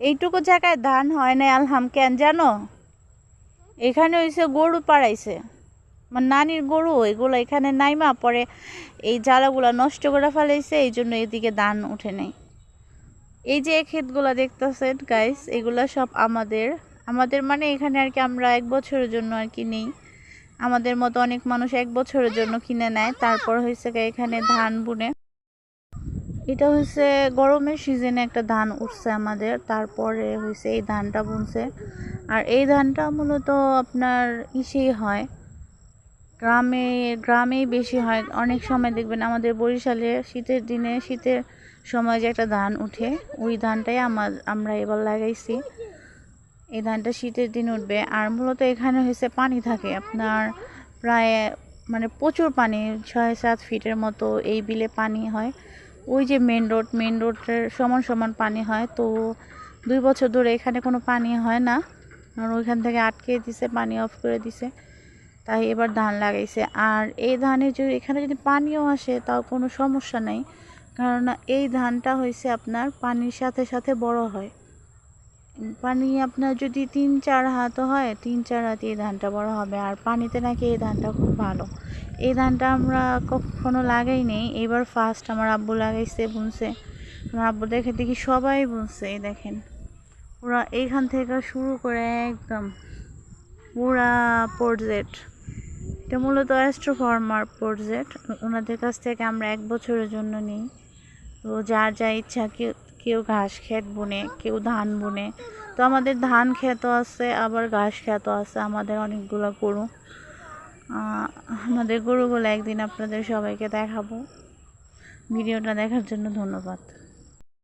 এইটুকু জায়গায় ধান হয় না আলহাম, কেন জানো? এখানে হইছে গরু পাড়াইছে। আমার নানির গরু, এগুলো এখানে নাইমা পরে এই জ্বালাগুলা নষ্ট করে ফেলাইছে, এই জন্য এদিকে ধান উঠে নেই। এই যে ক্ষেতগুলো দেখতেছেন গাইস এগুলো সব আমাদের। আমাদের মানে এখানে আর কি আমরা এক বছরের জন্য আর কি নেই। আমাদের মতো অনেক মানুষ এক বছরের জন্য কিনে নেয়। তারপর হয়েছে এখানে ধান বুনে। এটা হচ্ছে গরমের সিজনে একটা ধান উঠছে আমাদের, তারপরে হয়েছে এই ধানটা বুনছে। আর এই ধানটা মূলত আপনার ইসেই হয়, গ্রামে, গ্রামেই বেশি হয়। অনেক সময় দেখবেন আমাদের বরিশালে শীতের দিনে শীতের সময় যে একটা ধান উঠে, ওই ধানটাই আমার আমরা এবার লাগাইছি। এই ধানটা শীতের দিন উঠবে। আর মূলত এখানে হয়েছে পানি থাকে। আপনার প্রায় মানে প্রচুর পানি, ছয় সাত ফিটের মতো এই বিলে পানি হয়। ওই যে মেন রোড মেন রোডের সমান সমান পানি হয়, তো দুই বছর ধরে এখানে কোনো পানি হয় না। আর ওইখান থেকে আটকে দিছে, পানি অফ করে দিছে। তাই এবার ধান লাগাইছে। আর এই ধানে যদি এখানে যদি পানিও আসে, তাও কোনো সমস্যা নেই। কারণ এই ধানটা হয়েছে আপনার পানির সাথে সাথে বড় হয়। পানি আপনার যদি তিন চার হাতও হয়, তিন চার হাতে এই ধানটা বড় হবে। আর পানিতে নাকি এই ধানটা খুব ভালো। এই ধানটা আমরা কখনো লাগাই নেই। এবার ফার্স্ট আমার আব্বু লাগাইছে, বুনছে। আমার আব্বু দেখে দেখি সবাই বুনছে, এই দেখেন। ওরা এইখান থেকে শুরু করে একদম পুরা প্রজেক্ট এটা মূলত অ্যাস্ট্রো ফার্মার প্রজেক্ট ওনাদের কাছ থেকে আমরা এক বছরের জন্য নিই। তো যার যা ইচ্ছা, কেউ কেউ ঘাস ক্ষেত বুনে, কেউ ধান বুনে। তো আমাদের ধান ক্ষেতও আছে, আবার ঘাস ক্ষেতও আছে, আমাদের অনেকগুলো গরু। আমাদের গরুগুলো একদিন আপনাদের সবাইকে দেখাবো। ভিডিওটা দেখার জন্য ধন্যবাদ।